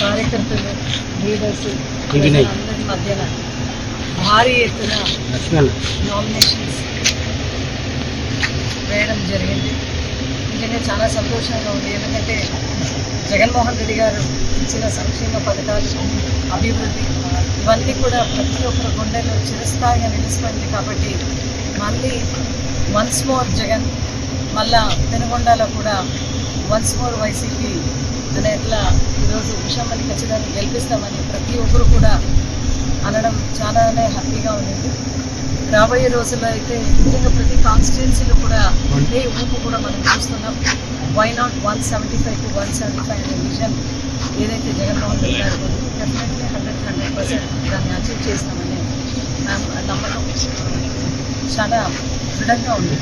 కార్యకర్తలు లీడర్స్ మధ్యన భారీ ఎత్తున నామినేషన్స్ వేయడం జరిగింది. నిజంగా చాలా సంతోషంగా ఉంది. ఎందుకంటే జగన్మోహన్ రెడ్డి గారు ఇచ్చిన సంక్షేమ పథకాలు అభివృద్ధి ఇవన్నీ కూడా ప్రతి ఒక్కరి గుండెలో చిరస్థాయిగా నిలిచిపోయింది కాబట్టి మళ్ళీ వన్స్ మోర్ జగన్ మళ్ళా పెనుగొండలో కూడా వన్స్ మోర్ వైసీపీ అనే ఎట్లా ఈరోజు ఉషమ్మని ఖచ్చితంగా గెలిపిస్తామని ప్రతి ఒక్కరు కూడా అనడం చాలానే హ్యాపీగా ఉంది రాబోయే రోజుల్లో అయితే నిజంగా ప్రతి కాన్స్టిట్యున్సీలో కూడా ఉండే ఊపు కూడా మనం చూస్తున్నాం. Why not one seventy five to one seventy five అనే విజన్ ఏదైతే Jaganmohan Reddy garu definitely hundred hundred percent దాన్ని అచీవ్ చేస్తామని నమ్మకం చాలా దృఢంగా ఉంది.